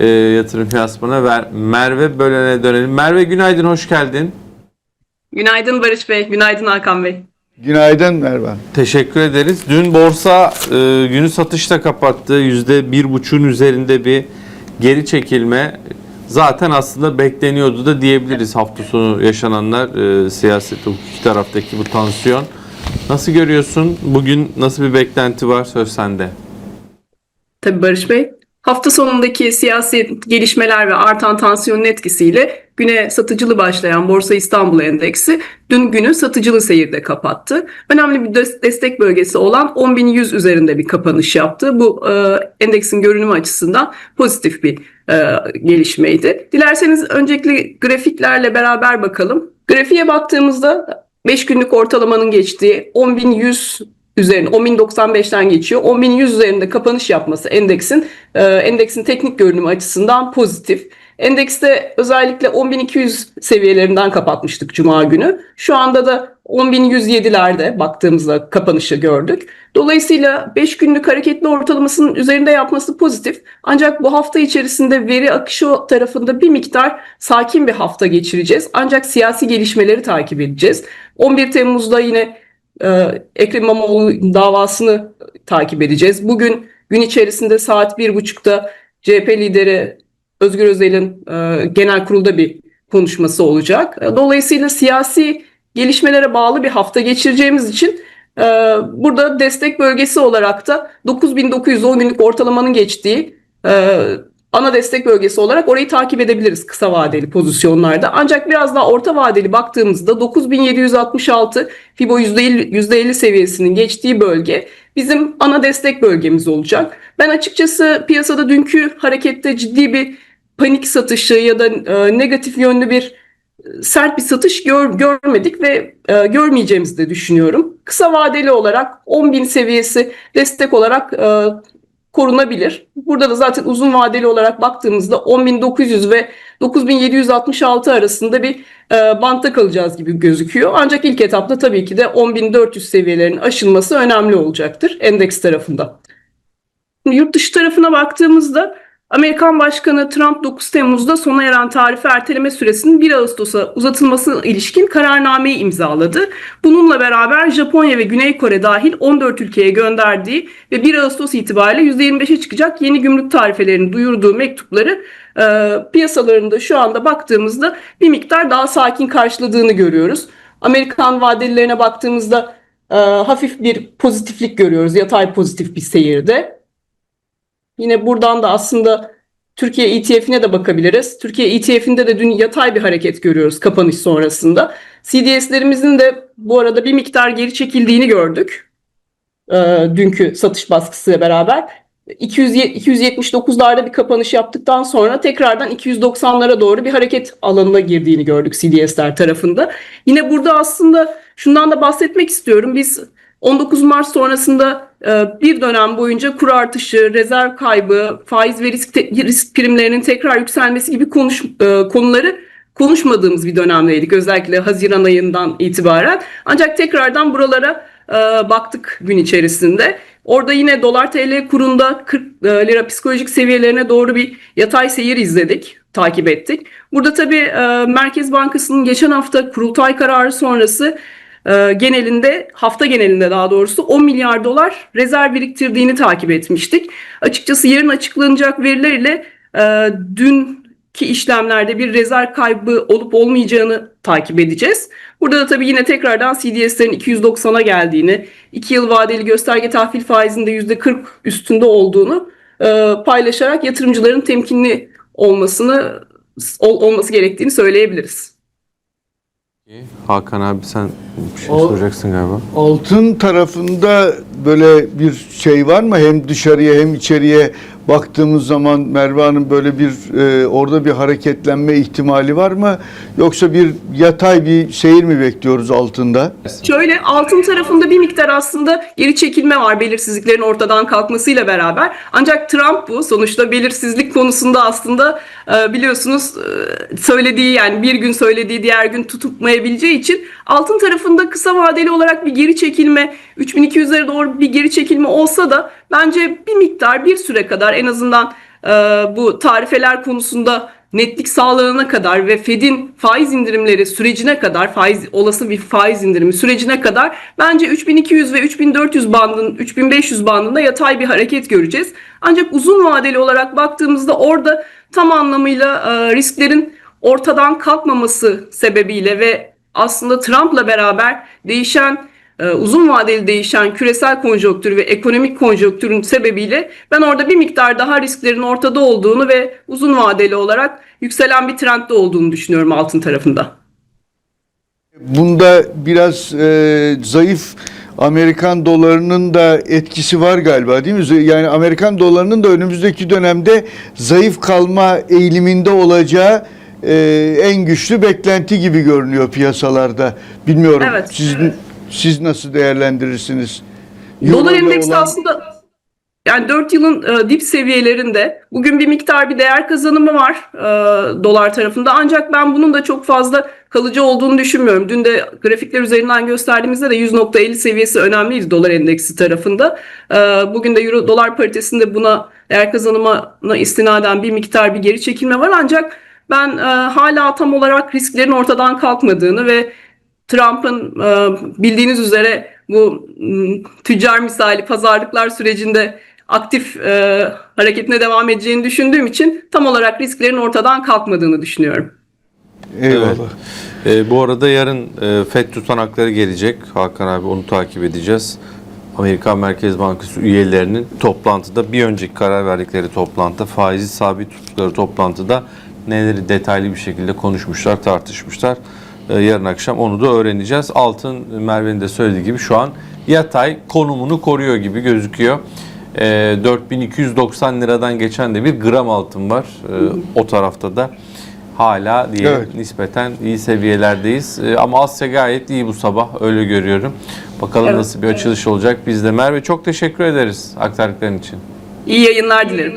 e, yatırım finansmana ver. Merve Bölen'e dönelim. Merve günaydın, hoş geldin. Günaydın Barış Bey, günaydın Hakan Bey. Günaydın Merve. Teşekkür ederiz. Dün borsa e, günü satışta kapattı. Yüzde bir buçuğun üzerinde bir geri çekilme. Zaten aslında bekleniyordu da diyebiliriz hafta sonu yaşananlar e, siyaset hukuki taraftaki bu tansiyon. Nasıl görüyorsun? Bugün nasıl bir beklenti var? Söz sende. Tabii Barış Bey. Hafta sonundaki siyasi gelişmeler ve artan tansiyonun etkisiyle güne satıcılı başlayan Borsa İstanbul Endeksi dün günü satıcılı seyirde kapattı. Önemli bir des- destek bölgesi olan 10.100 üzerinde bir kapanış yaptı. Bu e, endeksin görünümü açısından pozitif bir e, gelişmeydi. Dilerseniz öncelikle grafiklerle beraber bakalım. Grafiğe baktığımızda 5 günlük ortalamanın geçtiği 10.100 üzerine 10.095'ten geçiyor. 10.100 üzerinde kapanış yapması endeksin e, endeksin teknik görünümü açısından pozitif. Endekste özellikle 10.200 seviyelerinden kapatmıştık Cuma günü. Şu anda da 10.107'lerde baktığımızda kapanışı gördük. Dolayısıyla 5 günlük hareketli ortalamasının üzerinde yapması pozitif. Ancak bu hafta içerisinde veri akışı tarafında bir miktar sakin bir hafta geçireceğiz. Ancak siyasi gelişmeleri takip edeceğiz. 11 Temmuz'da yine ee, Ekrem İmamoğlu davasını takip edeceğiz. Bugün gün içerisinde saat bir buçukta CHP lideri Özgür Özel'in e, genel kurulda bir konuşması olacak. E, Dolayısıyla siyasi gelişmelere bağlı bir hafta geçireceğimiz için e, burada destek bölgesi olarak da 9910 günlük ortalamanın geçtiği e, ana destek bölgesi olarak orayı takip edebiliriz kısa vadeli pozisyonlarda. Ancak biraz daha orta vadeli baktığımızda 9766 Fibo %50, %50 seviyesinin geçtiği bölge bizim ana destek bölgemiz olacak. Ben açıkçası piyasada dünkü harekette ciddi bir panik satışı ya da e, negatif yönlü bir sert bir satış gör, görmedik ve e, görmeyeceğimizi de düşünüyorum. Kısa vadeli olarak 10.000 seviyesi destek olarak e, korunabilir. Burada da zaten uzun vadeli olarak baktığımızda 10.900 ve 9.766 arasında bir e, bantta kalacağız gibi gözüküyor. Ancak ilk etapta tabii ki de 10.400 seviyelerinin aşılması önemli olacaktır endeks tarafında. Yurt dışı tarafına baktığımızda Amerikan Başkanı Trump 9 Temmuz'da sona eren tarife erteleme süresinin 1 Ağustos'a uzatılmasına ilişkin kararnameyi imzaladı. Bununla beraber Japonya ve Güney Kore dahil 14 ülkeye gönderdiği ve 1 Ağustos itibariyle %25'e çıkacak yeni gümrük tarifelerini duyurduğu mektupları e, piyasalarında şu anda baktığımızda bir miktar daha sakin karşıladığını görüyoruz. Amerikan vadelilerine baktığımızda e, hafif bir pozitiflik görüyoruz. Yatay pozitif bir seyirde. Yine buradan da aslında Türkiye ETF'ine de bakabiliriz. Türkiye ETF'inde de dün yatay bir hareket görüyoruz kapanış sonrasında. CDS'lerimizin de bu arada bir miktar geri çekildiğini gördük. E, dünkü satış baskısıyla beraber. 200, 279'larda bir kapanış yaptıktan sonra tekrardan 290'lara doğru bir hareket alanına girdiğini gördük CDS'ler tarafında. Yine burada aslında şundan da bahsetmek istiyorum. Biz 19 Mart sonrasında e, bir dönem boyunca kur artışı, rezerv kaybı, faiz ve risk, te- risk primlerinin tekrar yükselmesi gibi konuş, e, konuları konuşmadığımız bir dönemdeydik. Özellikle Haziran ayından itibaren. Ancak tekrardan buralara e, baktık gün içerisinde. Orada yine dolar TL kurunda 40 e, lira psikolojik seviyelerine doğru bir yatay seyir izledik, takip ettik. Burada tabii Merkez Bankası'nın geçen hafta kurultay kararı sonrası e, genelinde hafta genelinde daha doğrusu 10 milyar dolar rezerv biriktirdiğini takip etmiştik. Açıkçası yarın açıklanacak veriler ile e, dünkü işlemlerde bir rezerv kaybı olup olmayacağını takip edeceğiz. Burada da tabii yine tekrardan CDS'lerin 290'a geldiğini, 2 yıl vadeli gösterge tahvil faizinde %40 üstünde olduğunu e, paylaşarak yatırımcıların temkinli olmasını ol- olması gerektiğini söyleyebiliriz. Hakan abi sen bir şey O- soracaksın galiba. Altın tarafında böyle bir şey var mı? Hem dışarıya hem içeriye baktığımız zaman Merve böyle bir e, orada bir hareketlenme ihtimali var mı? Yoksa bir yatay bir seyir mi bekliyoruz altında? Şöyle altın tarafında bir miktar aslında geri çekilme var belirsizliklerin ortadan kalkmasıyla beraber. Ancak Trump bu sonuçta belirsizlik konusunda aslında e, biliyorsunuz e, söylediği yani bir gün söylediği diğer gün tutmayabileceği için Altın tarafında kısa vadeli olarak bir geri çekilme, 3200'lere doğru bir geri çekilme olsa da bence bir miktar bir süre kadar en azından e, bu tarifeler konusunda netlik sağlanana kadar ve Fed'in faiz indirimleri sürecine kadar faiz olası bir faiz indirimi sürecine kadar bence 3200 ve 3400 bandın 3500 bandında yatay bir hareket göreceğiz. Ancak uzun vadeli olarak baktığımızda orada tam anlamıyla e, risklerin ortadan kalkmaması sebebiyle ve aslında Trump'la beraber değişen uzun vadeli değişen küresel konjonktür ve ekonomik konjonktürün sebebiyle ben orada bir miktar daha risklerin ortada olduğunu ve uzun vadeli olarak yükselen bir trendde olduğunu düşünüyorum altın tarafında. Bunda biraz e, zayıf Amerikan dolarının da etkisi var galiba değil mi? Yani Amerikan dolarının da önümüzdeki dönemde zayıf kalma eğiliminde olacağı e, en güçlü beklenti gibi görünüyor piyasalarda. Bilmiyorum Evet. siz siz nasıl değerlendirirsiniz? Dolar endeksi olan- aslında yani 4 yılın e, dip seviyelerinde bugün bir miktar bir değer kazanımı var e, dolar tarafında ancak ben bunun da çok fazla kalıcı olduğunu düşünmüyorum. Dün de grafikler üzerinden gösterdiğimizde de 100.50 seviyesi önemliydi dolar endeksi tarafında. E, bugün de euro dolar paritesinde buna değer kazanımına istinaden bir miktar bir geri çekilme var ancak ben e, hala tam olarak risklerin ortadan kalkmadığını ve Trump'ın e, bildiğiniz üzere bu tüccar misali pazarlıklar sürecinde aktif e, hareketine devam edeceğini düşündüğüm için tam olarak risklerin ortadan kalkmadığını düşünüyorum. Eyvallah. E, bu arada yarın e, FED tutanakları gelecek. Hakan abi onu takip edeceğiz. Amerikan Merkez Bankası üyelerinin toplantıda bir önceki karar verdikleri toplantıda faizi sabit tuttukları toplantıda neleri detaylı bir şekilde konuşmuşlar, tartışmışlar. E, yarın akşam onu da öğreneceğiz. Altın Merve'nin de söylediği gibi şu an yatay konumunu koruyor gibi gözüküyor. E, 4290 liradan geçen de bir gram altın var e, o tarafta da hala diye Evet. nispeten iyi seviyelerdeyiz. Ama Asya gayet iyi bu sabah öyle görüyorum. Bakalım Evet. nasıl bir açılış olacak bizde. Merve çok teşekkür ederiz aktardıkların için. İyi yayınlar dilerim.